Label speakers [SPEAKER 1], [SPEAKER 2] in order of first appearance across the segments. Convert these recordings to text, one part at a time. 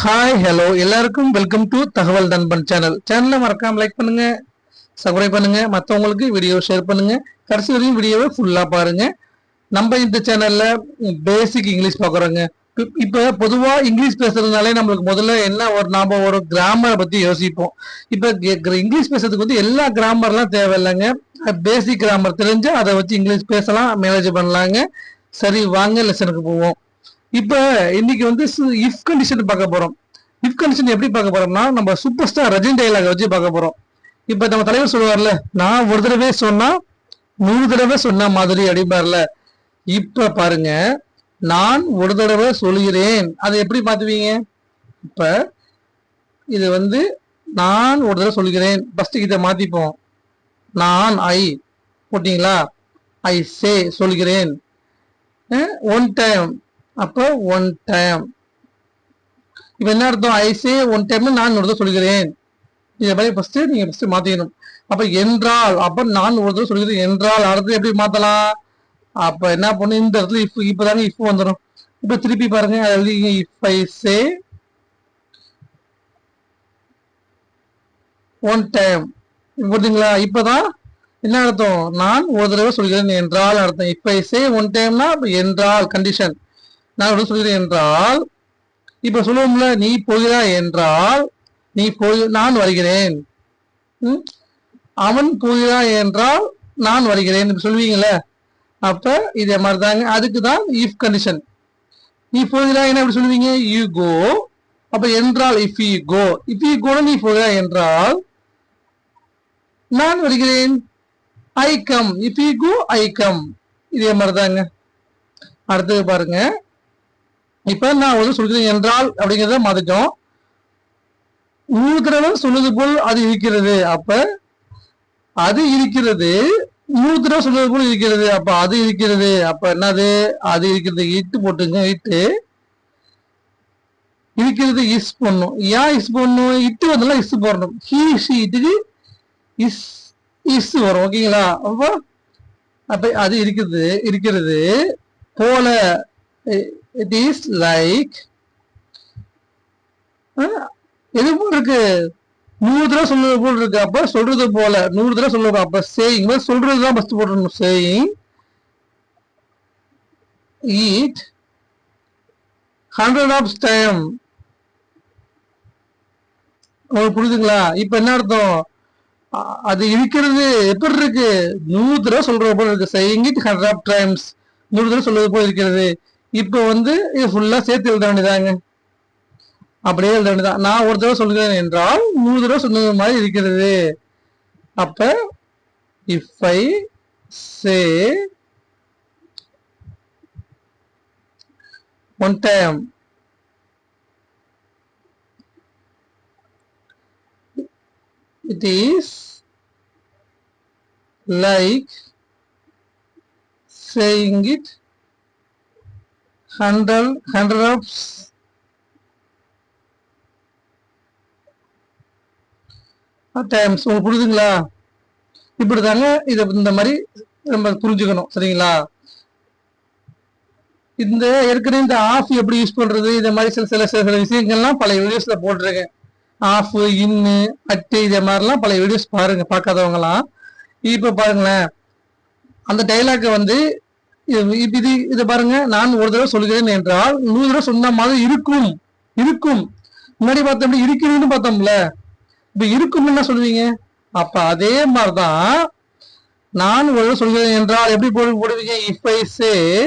[SPEAKER 1] Hi hello எல்லாருக்கும் welcome to Thagaval Nanban channel சேனலை மறக்காம லைக் பண்ணுங்க சப்ஸ்கிரைப் பண்ணுங்க மற்றவங்களுக்கு வீடியோ ஷேர் பண்ணுங்க. கடைசி வரையும் வீடியோவை ஃபுல்லாக பாருங்க. நம்ம இந்த சேனல்ல பேசிக் இங்கிலீஷ் பார்க்குறோங்க. இப்போ பொதுவாக இங்கிலீஷ் பேசுறதுனாலே நம்மளுக்கு முதல்ல என்ன ஒரு நாம ஒரு கிராமரை பற்றி யோசிப்போம். இப்போ இங்கிலீஷ் பேசுறதுக்கு வந்து எல்லா கிராமர்லாம் தேவையில்லைங்க. பேசிக் கிராமர் தெரிஞ்சு அதை வச்சு இங்கிலீஷ் பேசலாம் மேனேஜ் பண்ணலாங்க. சரி வாங்க லெசனுக்கு போவோம். இப்ப இன்னைக்கு வந்து இஃப் கண்டிஷன் பார்க்க போறோம். இஃப் கண்டிஷன் எப்படி பார்க்க போறோம்னா நம்ம சூப்பர் ஸ்டார் ரஜினி டைலாக வச்சு பார்க்க போறோம். இப்ப நம்ம தலைவர் சொல்லுவார்ல நான் ஒரு தடவை சொன்னா நூறு தடவை சொன்ன மாதிரி அப்படிம்பார்ல. இப்ப பாருங்க நான் ஒரு தடவை சொல்கிறேன் அதை எப்படி மாத்துவீங்க? இப்ப இது வந்து நான் ஒரு தடவை சொல்கிறேன் ஃபர்ஸ்ட் இதை மாத்திப்போம். நான் ஐ போட்டீங்களா? ஐ சே சொல்கிறேன் ஒன் டைம் அப்போ ஒன் டைம் இப்போ என்ன அர்த்தம்? ஐசே ஒன் டைம் நான் ஒரு தடவை சொல்கிறேன் இதை மாதிரி ஃபர்ஸ்ட் நீங்க ஃபர்ஸ்ட் மாற்றிக்கணும் அப்ப என்றால் அப்ப நான் ஒரு தடவை சொல்கிறேன் என்றால் அடுத்து எப்படி மாத்தலாம்? அப்ப என்ன பண்ணும் இந்த இடத்துல இஃப் இப்பதாங்க இஃப் வந்துடும் இப்ப திருப்பி பாருங்க if I say one time புரியுதுங்களா இப்பதான் என்ன அர்த்தம்? நான் ஒரு தடவை சொல்கிறேன் என்றால் அர்த்தம். இப்ப ஐ சே ஒன் டைம்னா என்றால் கண்டிஷன் நான் என்ன சொல்கிறேன் என்றால் இப்ப சொல்லுவோம்ல நீ போகிறாய் என்றால் நீ போய் நான் வருகிறேன். ம்? அவன் போகிறாய் என்றால் நான் வருகிறேன். இப்படி அப்ப இதே மாதிரி தாங்க அதுக்கு தான் இஃப் கண்டிஷன் நீ போகிறாய் என்ன எப்படி சொல்லுவீங்க? யூ கோ அப்ப என்றால் if you go if you go நீ போகிறாய் என்றால் நான் வருகிறேன். I come if you go I come இதே மாதிரி தாங்க அடுத்தது பாருங்க. இப்ப நான் வந்து சொல்கிறேன் என்றால் அப்படிங்கிறத மாத்திட்டோம் நூறு தடவை சொன்னது போல் அது இருக்கிறது. அப்ப அது இருக்கிறது. நூறு தடவை சொன்னது போல் இருக்கிறது. அப்ப அது இருக்கிறது. அப்ப என்னது? அது இருக்கிறது. இட்டு போட்டுங்க. இட்டு. இருக்கிறது இஸ் பண்ணும் ஏன் இஸ் பண்ணும் இட்டு வந்தாலும் இஸ் போடணும். ஹீ ஷி இஸ் இஸ் வரும். ஓகேங்களா அப்போ அப்ப அது இருக்குது இருக்கிறது போல இட் இஸ் லைக் எது போல் இருக்கு? நூறு தடவை சொல்றது போல் இருக்கு. அப்ப சொல்றது போல. நூறு தடவை சொல்றது அப்ப சேயிங் சொல்றது தான் ஃபர்ஸ்ட் போடணும். Saying it hundred of time உங்களுக்கு புரியுதுங்களா? இப்ப என்ன அர்த்தம்? அது இருக்கிறது எப்படி இருக்கு? நூறு தடவை சொல்றது போல இருக்கு. Saying it hundred of times நூறு தடவை சொல்றது போல இருக்கிறது. இப்போ வந்து இது ஃபுல்லாக சேர்த்து எழுத வேண்டியதாங்க. அப்படியே எழுத வேண்டியதான் நான் ஒரு தடவை சொல்கிறேன் என்றால் நூறு தடவை சொன்னது மாதிரி இருக்கிறது. அப்போ if I say one time it is like saying it handle hundred of times உங்களுக்கு புரியுதுங்களா இப்படிதாங்க இதை இந்த மாதிரி நம்ம புரிஞ்சுக்கணும். சரிங்களா? இந்த ஏற்கனவே இந்த ஆஃப் எப்படி யூஸ் பண்றது இந்த மாதிரி சில சில சில சில விஷயங்கள்லாம் பல வீடியோஸ்ல போட்டிருக்கேன். ஆஃப் இன்னு அட்டு இதே மாதிரிலாம் பல வீடியோஸ் பாருங்க பார்க்காதவங்கலாம். இப்போ பாருங்களேன் அந்த டைலாக்கை வந்து இது இது- இதை பாருங்க நான் ஒரு தடவை சொல்கிறேன் என்றால் நூறு தடவை சொன்ன மாதிரி இருக்கும். இருக்கும். முன்னாடி பார்த்தோம் இருக்கிறீங்கன்னு பார்த்தோம்ல. இப்ப இருக்கும் என்ன சொல்லுவீங்க? அப்ப அதே மாதிரிதான் நான் ஒரு தடவை சொல்கிறேன் என்றால் எப்படி போடு போடுவீங்க? If I say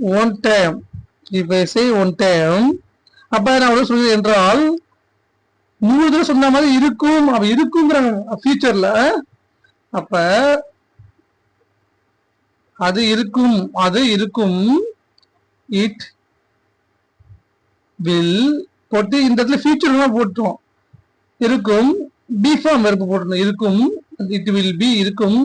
[SPEAKER 1] one time if I say one time அப்ப நான் ஒரு சொல்கிறேன் என்றால் நூறு தடவை சொன்ன மாதிரி இருக்கும். அப்ப இருக்குங்கிற ஃபியூச்சர்ல அப்ப அது இருக்கும் அது இருக்கும். இட் வில் போட்டு இந்த இடத்துல ஃபியூச்சர் போட்டோம் இருக்கும் பிஃபார்ம் வெறுப்பு போட்டணும் இருக்கும் இட் வில் பி இருக்கும்.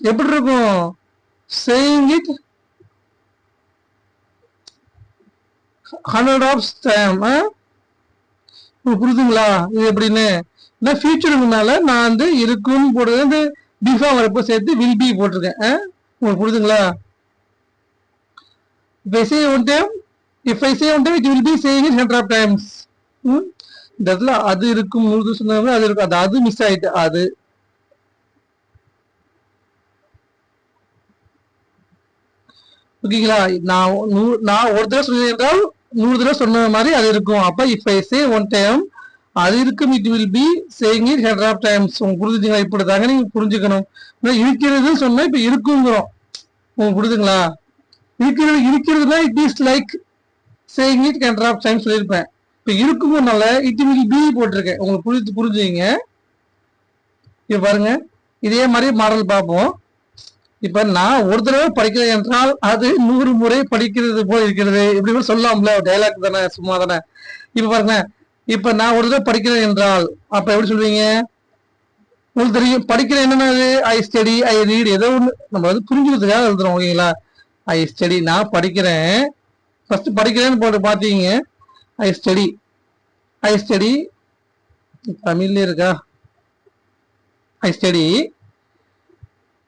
[SPEAKER 1] எப்படி இருக்கும்? Saying it hundred of time புரிதுங்களா இது எப்படின்னு? நான் ஃபியூச்சருக்குனால நான் வந்து இருக்கும் போடுறது வந்து வரப்போ சேர்த்து வில் பி போட்டிருக்கேன். உங்களுக்கு புரிதுங்களா if I say one time if I say one time it will be saying it hundred of times. ம்? இந்த இடத்துல அது இருக்கும் நூறு சொன்னாங்க அது இருக்கும் அது அது மிஸ் ஆயிட்டு அது. ஓகேங்களா? நான் நூ- நான் ஒரு தடவை சொன்னேன் என்றால் நூறு தடவை சொன்ன மாதிரி அது இருக்கும். அப்ப if I say one time அது இருக்கும். It will be saying it head of times உங்க புரிஞ்சுங்களா இப்படி தாங்க நீங்க புரிஞ்சுக்கணும். இருக்கிறது சொன்னா இப்ப இருக்குங்கிறோம். உங்களுக்கு புரியுதுங்களா இருக்கிறது இருக்கிறதுனா it is like saying it head of times சொல்லியிருப்பேன். இப்ப இருக்குங்கிறனால இட் வில் பி போட்டிருக்கேன். உங்களுக்கு புரிஞ்சு புரிஞ்சுங்க. இப்ப பாருங்க. இதே மாதிரி மாடல் பார்ப்போம். இப்ப நான் ஒரு தடவை படிக்கிறேன் என்றால் அது நூறு முறை படிக்கிறது போல் இருக்கிறது. இப்படி கூட சொல்லலாம்ல. டைலாக் தானே சும்மா தானே. இப்ப பாருங்க. இப்ப நான் ஒரு தடவை படிக்கிறேன் என்றால் அப்ப எப்படி சொல்வீங்க? உங்களுக்கு தெரியும் படிக்கிறேன் என்னன்னா ஐ ஸ்டடி ஐ ரீட் ஏதோ ஒன்று நம்ம வந்து புரிஞ்சுக்கிறதுக்காக எழுதுறோம் ஓகேங்களா? ஐ ஸ்டடி நான் படிக்கிறேன். ஃபர்ஸ்ட் படிக்கிறேன்னு போட்டு பார்த்தீங்க. ஐ ஸ்டடி ஐ ஸ்டடி தமிழ்ல இருக்கா? ஐ ஸ்டடி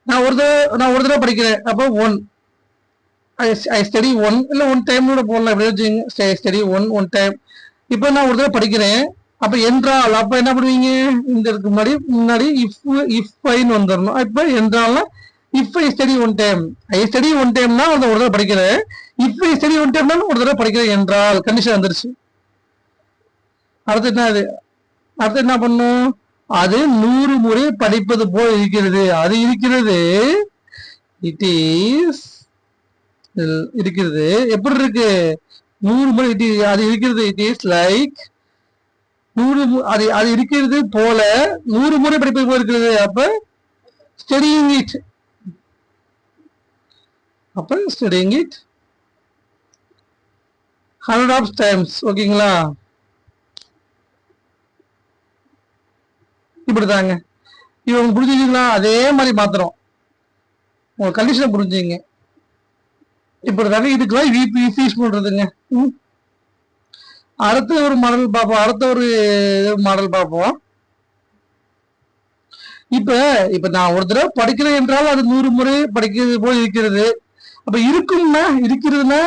[SPEAKER 1] நான் ஒரு தடவை நான் ஒரு தடவை படிக்கிறேன். அப்போ ஒன் ஐ ஸ்டடி ஒன் இல்லை ஒன் டைம் கூட போடலாம். எப்படி வச்சுங்க ஸ்டடி ஒன் ஒன் டைம் இப்போ நான் ஒரு தடவை படிக்கிறேன். அப்ப என்றால் அப்ப என்ன பண்ணுவீங்க? இந்த இதுக்கு முன்னாடி முன்னாடி இஃப் இஃப் வந்துடணும் இப்ப என்றால்னா if I study one time I study one டைம்னா ஒரு தடவை படிக்கிறேன். இஃப் ஐ ஸ்டடி ஒன் டைம்னா ஒரு தடவை படிக்கிறேன் என்றால் கண்டிஷன் வந்துருச்சு. அடுத்து என்ன அது? அடுத்து என்ன பண்ணும்? அது நூறு முறை படிப்பது போல் இருக்கிறது. அது இருக்கிறது. இட் இஸ் இருக்கிறது. எப்படி இருக்கு? நூறு முறை இட் இஸ் அது இருக்கிறது இட் இஸ் லைக் நூறு மு- அது அது இருக்கிறது போல நூறு முறை படிப்பது போல இருக்கிறது. அப்ப ஸ்டடியிங் இட் அப்ப studying it hundred of times ஓகேங்களா? இப்படிதாங்க. இவங்க புரிஞ்சுக்கிங்களா அதே மாதிரி மாத்திரம். உங்க கண்டிஷனை புரிஞ்சுங்க. இப்படிதாங்க இதுக்கெல்லாம் விபி ஃபீஸ் பண்றதுங்க ம். அடுத்த ஒரு மாடல் பார்ப்போம். அடுத்த ஒரு மாடல் பார்ப்போம். இப்ப இப்ப நான் ஒரு தடவை படிக்கிறேன் என்றால் அது நூறு முறை படிக்கிறது போல் இருக்கிறது. அப்ப இருக்கும்னா இருக்கிறதுனா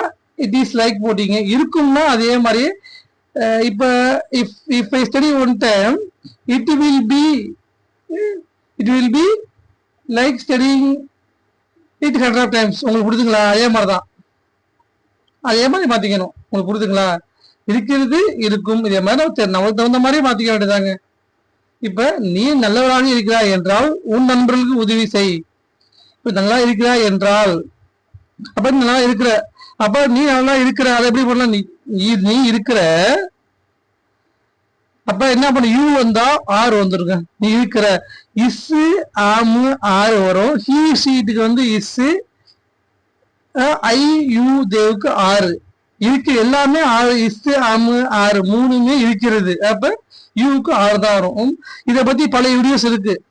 [SPEAKER 1] இட் இஸ் லைக் போட்டீங்க. இருக்கும்னா அதே மாதிரி இப்ப if if I study one time it will be it will be like studying it hundred of times உங்களுக்கு பிடிச்சுங்களா அதே மாதிரி தான் அதே மாதிரி மாத்திக்கணும் உங்களுக்கு புரியுதுங்களா? இருக்கிறது இருக்கும். இதே மாதிரி நம்மளுக்கு நமக்கு தகுந்த மாதிரி மாத்திக்க வேண்டியதாங்க இப்ப நீ நல்லவராக இருக்கிறாய் என்றால் உன் நண்பர்களுக்கு உதவி செய். இப்ப நல்லா இருக்கிறாய் என்றால் அப்ப நல்லா இருக்கிற அப்ப நீ நல்லா இருக்கிற அதை எப்படி பண்ணலாம்? நீ நீ- இருக்கிற அப்ப என்ன பண்ண? யூ வந்தா ஆறு வந்துருங்க. நீ இருக்கிற இஸ்ஸு ஆமு ஆறு வரும். ஹீ சீட்டுக்கு வந்து இஸ்ஸு ஐ யூ தேவுக்கு ஆறு இருக்கு எல்லாமே ஆறு இஸ்து அமு ஆறு மூணுமே இருக்கிறது. அப்ப யூவுக்கு ஆறு தான் வரும். இதை பத்தி பல வீடியோஸ் இருக்கு.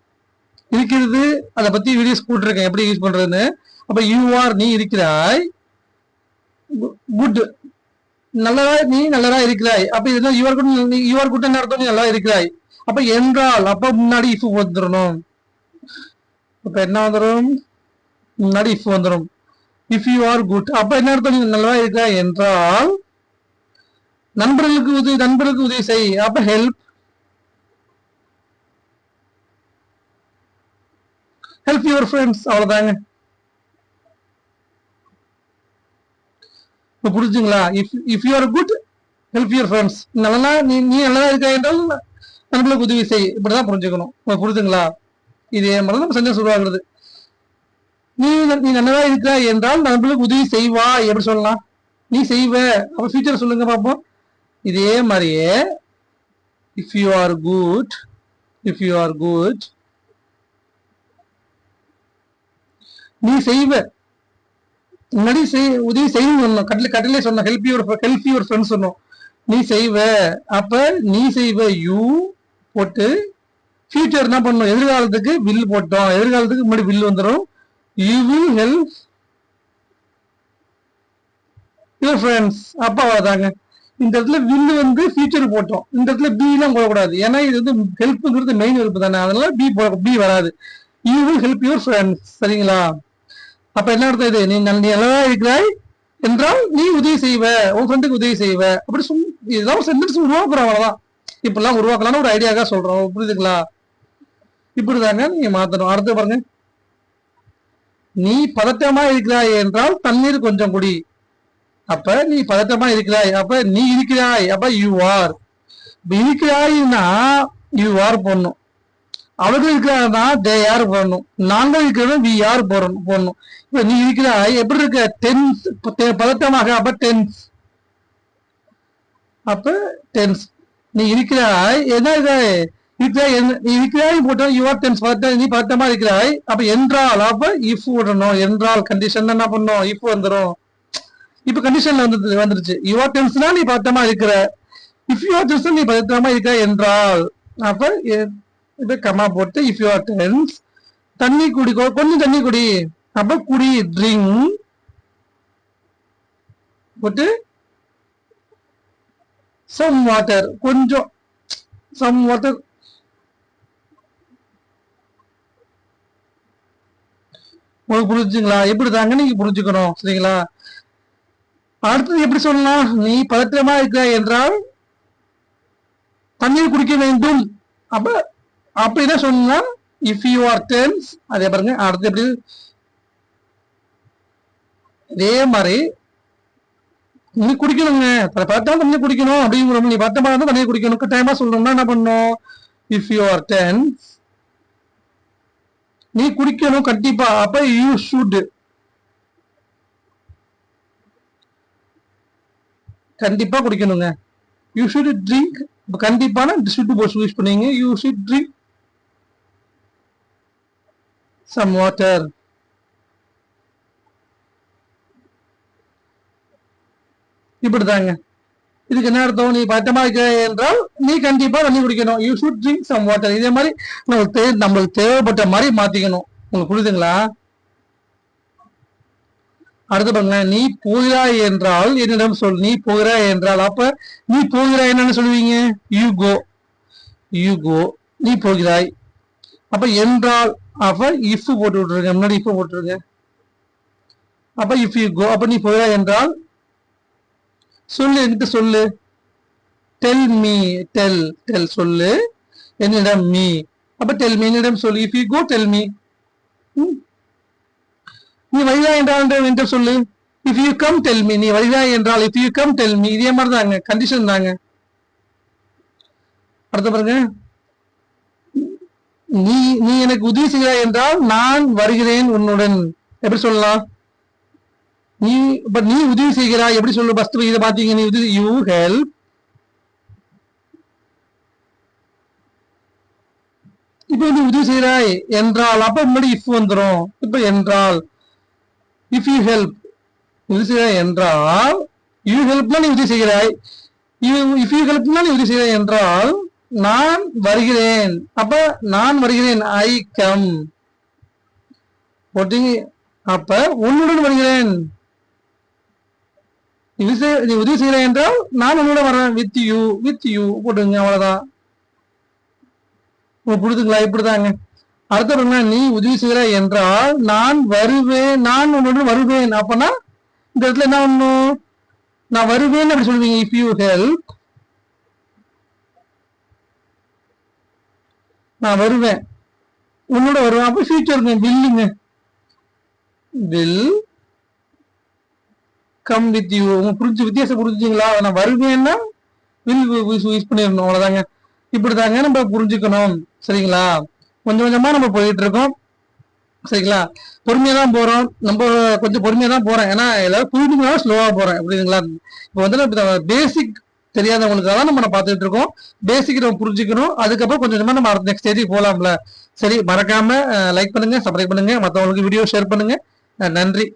[SPEAKER 1] இருக்கிறது அதை பத்தி வீடியோஸ் போட்டிருக்கேன். எப்படி யூஸ் பண்றதுன்னு. அப்ப யூ ஆர் நீ இருக்கிறாய். குட் நல்லதா நீ நல்லதா இருக்கிறாய். அப்ப இதுதான் யுவர் குட் நீ யுவர் குட் அர்த்தம் நீ நல்லா இருக்கிறாய். அப்ப என்றால் அப்ப முன்னாடி இஃப் வந்துடணும். இப்ப என்ன வந்துடும்? முன்னாடி இஃப் வந்துடும். இஃப் யூ ஆர் குட் அப்ப என்ன அர்த்தம்? நீ நல்லா இருக்க? என்றால் நண்பர்களுக்கு உதவி நண்பர்களுக்கு உதவி செய். அப்ப ஹெல்ப் ஹெல்ப் யுவர் ஃப்ரெண்ட்ஸ் அவ்வளவுதாங்க. இப்போ புரிஞ்சுங்களா? If if you are good help your friends நல்லா நீ நீ நல்லா இருக்க? என்றால் நண்பர்களுக்கு உதவி செய். இப்படிதான் புரிஞ்சுக்கணும். புரிஞ்சுங்களா? இதே மாதிரி நம்ம செஞ்சு சொல்லுவாங்கிறது நீ நீ நல்லதா இருக்கிற என்றால் நம்மளுக்கு உதவி செய்வா. எப்படி சொல்லலாம்? நீ செய்வ. அப்ப ஃபியூச்சர் சொல்லுங்க பாப்போம். இதே மாதிரியே if you are good if you are good நீ செய்வ. முன்னாடி செய் உதவி செய்யணும் சொன்னோம். கட்டில கட்டிலே சொன்னோம். Help your help your friends சொன்னோம். நீ செய்வ. அப்ப நீ செய்வ. யூ போட்டு ஃபியூச்சர் என்ன பண்ணணும் எதிர்காலத்துக்கு வில் போட்டோம். எதிர்காலத்துக்கு முன்னாடி வில் வந்துடும் யூ ஹெல்ப் யுவர் ஃப்ரெண்ட்ஸ் அப்பா அவ்வளவுதாங்க இந்த இடத்துல வில்லு வந்து ஃபியூச்சர் போட்டோம். இந்த இடத்துல பி எல்லாம் போடக்கூடாது. ஏன்னா இது வந்து ஹெல்ப்ங்கிறது மெயின் ஹெல்ப் தானே. அதனால பி பி வராது. You will help your friends சரிங்களா? அப்ப என்ன அர்த்தம் இது? நீ நீ நல்லதா இருக்கிறாய் என்றால் நீ உதவி செய்வ. உன் ஃப்ரெண்டுக்கு உதவி செய்வ. அப்படி சும் இதெல்லாம் ஒரு சென்டென்ஸ் உருவாக்குறோம் அவ்வளவுதான். இப்பெல்லாம் உருவாக்கலாம்னு ஒரு ஐடியாக்கா சொல்றோம். புரியுதுங்களா? இப்படிதாங்க நீங்க மாத்தணும். அடுத்து பாருங்க. நீ பதட்டமா இருக்கிறாய் என்றால் தண்ணீர் கொஞ்சம் குடி. அப்ப நீ பதட்டமா இருக்கிறாய். அப்ப நீ இருக்கிறாய். அப்ப யூ ஆர் இருக்கிறாய்னா யூ ஆர் போடணும். அவர்கள் இருக்கிறாங்கன்னா தே யார் போடணும். நாங்கள் இருக்கிறோம் வி யார் போடணும் போடணும். இப்ப நீ இருக்கிறாய். எப்படி இருக்க? டென்ஸ் பதட்டமாக. அப்ப டென்ஸ் அப்ப டென்ஸ் நீ இருக்கிறாய். என்ன இருக்கிறாய்? இருக்கிறாய் போட்டோம் யுவர் டென்ஸ் பதட்டம் நீ பதட்டமா இருக்கிறாய். அப்ப என்றால் அப்ப இஃப் விடணும். என்றால் கண்டிஷன் என்ன பண்ணும்? இஃப் வந்துடும் இப்ப கண்டிஷன்ல வந்து வந்துருச்சு. யுவர் டென்ஸ்னா நீ பதட்டமா இருக்கிற. இஃப் யுவர் டென்ஸ் நீ பதட்டமா இருக்கிற என்றால் அப்ப இது கமா போட்டு இஃப் யுவர் டென்ஸ் தண்ணி குடி கொஞ்சம் தண்ணி குடி. அப்ப குடி ட்ரிங்க் போட்டு சம் வாட்டர் கொஞ்சம் சம் வாட்டர் உங்களுக்கு புரிஞ்சுங்களா எப்படி தாங்க நீங்க புரிஞ்சுக்கணும்? சரிங்களா? அடுத்தது எப்படி சொல்லலாம்? நீ பதற்றமா இருக்க என்றால் தண்ணீர் குடிக்க வேண்டும். அப்ப அப்ப என்ன சொல்லலாம் இஃப் யூ ஆர் டென்ஸ் அதே பாருங்க அடுத்து எப்படி? இதே மாதிரி நீ குடிக்கணுங்க. பார்த்தா தண்ணி குடிக்கணும். அப்படிங்கிற நீ பத்தமா இருந்தா தண்ணி குடிக்கணும். கட்டாயமா சொல்லணும்னா என்ன பண்ணும்? இஃப் யூ ஆர் டென்ஸ் நீ குடிக்கணும் கண்டிப்பா. அப்ப யூ ஷுட் கண்டிப்பா குடிக்கணுங்க. யூ ஷுட் ட்ரிங்க் கண்டிப்பான ஷுட் போஸ் யூஸ் பண்ணீங்க. You should drink some water இப்படிதாங்க. இதுக்கு என்ன அர்த்தம்? நீ பட்டமா இருக்க என்றால் நீ கண்டிப்பா தண்ணி குடிக்கணும். You should drink some water இதே மாதிரி நம்மளுக்கு நம்மளுக்கு தேவைப்பட்ட மாதிரி மாத்திக்கணும். உங்களுக்கு புரியுதுங்களா? அடுத்து பாருங்க. நீ போகிறாய் என்றால் என்னிடம் சொல். நீ போகிறாய் என்றால் அப்ப நீ போகிறாய் என்னன்னு சொல்லுவீங்க? யூ கோ யூ கோ நீ போகிறாய். அப்ப என்றால் அப்ப இஃப் போட்டு விட்டுருங்க. முன்னாடி இஃப் போட்டுருங்க. அப்ப இஃப் யூ கோ அப்ப நீ போகிறாய் என்றால் சொல்லு என்கிட்ட சொல்லு? டெல் மீ டெல் டெல் சொல்லு. என்னிடம் மீ அப்ப டெல் மீ என்னிடம் சொல்லு. If you go tell me. நீ வருகிறாய் என்றால் என்று சொல்லு. If you come tell me நீ வருகிறாய் என்றால் if you come tell me இதே மாதிரி தாங்க கண்டிஷன் தாங்க. அடுத்த பாருங்க. நீ நீ எனக்கு உதவி செய்கிறாய் என்றால் நான் வருகிறேன் உன்னுடன். எப்படி சொல்லலாம்? நீ இப்ப நீ உதவி செய்கிறாய். எப்படி சொல்லு பஸ்ட் இதை பாத்தீங்க நீ உதவி யூ ஹெல்ப் இப்ப வந்து உதவி செய்கிறாய் என்றால் அப்ப முன்னாடி இஃப் வந்துடும் இப்ப என்றால் இஃப் யூ ஹெல்ப் உதவி செய்கிறாய் என்றால் யூ ஹெல்ப்னா நீ உதவி செய்கிறாய். இஃப் யூ ஹெல்ப்னா நீ உதவி செய்கிறாய் என்றால் நான் வருகிறேன். அப்ப நான் வருகிறேன். ஐ கம் அப்ப உன்னுடன் வருகிறேன். நீ செய்- நீ உதவி செய்யலை என்றால் நான் உன்னோட வரேன். வித் யூ வித் யூ போட்டுங்க அவ்வளவுதான். புரிதுங்களா இப்படிதாங்க. அடுத்த என்ன நீ உதவி செய்கிறாய் என்றால் நான் வருவேன் நான் உன்னோட வருவேன். அப்பனா இந்த இடத்துல என்ன பண்ணணும்? நான் வருவேன் அப்படி சொல்லுவீங்க இஃப் யூ ஹெல்ப் நான் வருவேன். உன்னோட வருவேன். அப்ப ஃபியூச்சருங்க வில்லுங்க வில் கம் வித் யூ புரிஞ்சு வித்தியாசம் புரிஞ்சுங்களா நான் வருவேன்னா வில் யூஸ் பண்ணிடணும். அவ்வளோதாங்க இப்படி தாங்க நம்ம புரிஞ்சுக்கணும். சரிங்களா? கொஞ்சம் கொஞ்சமாக நம்ம போயிட்டு இருக்கோம் சரிங்களா? பொறுமையாக தான் போகிறோம் நம்ம கொஞ்சம் பொறுமையாக தான் போகிறோம் ஏன்னா எல்லாரும் புரிஞ்சுக்கணும் ஸ்லோவாக போகிறோம் புரியுதுங்களா? இப்போ வந்து பேசிக் தெரியாதவங்களுக்காக தான் நம்ம பார்த்துட்டு இருக்கோம் பேசிக் நம்ம புரிஞ்சுக்கணும். அதுக்கப்புறம் கொஞ்சம் கொஞ்சமாக நம்ம நெக்ஸ்ட் ஸ்டேஜுக்கு போகலாம்ல சரி மறக்காம லைக் பண்ணுங்க சப்ஸ்கிரைப் பண்ணுங்க. மற்றவங்களுக்கு வீடியோ ஷேர் பண்ணுங்க. நன்றி.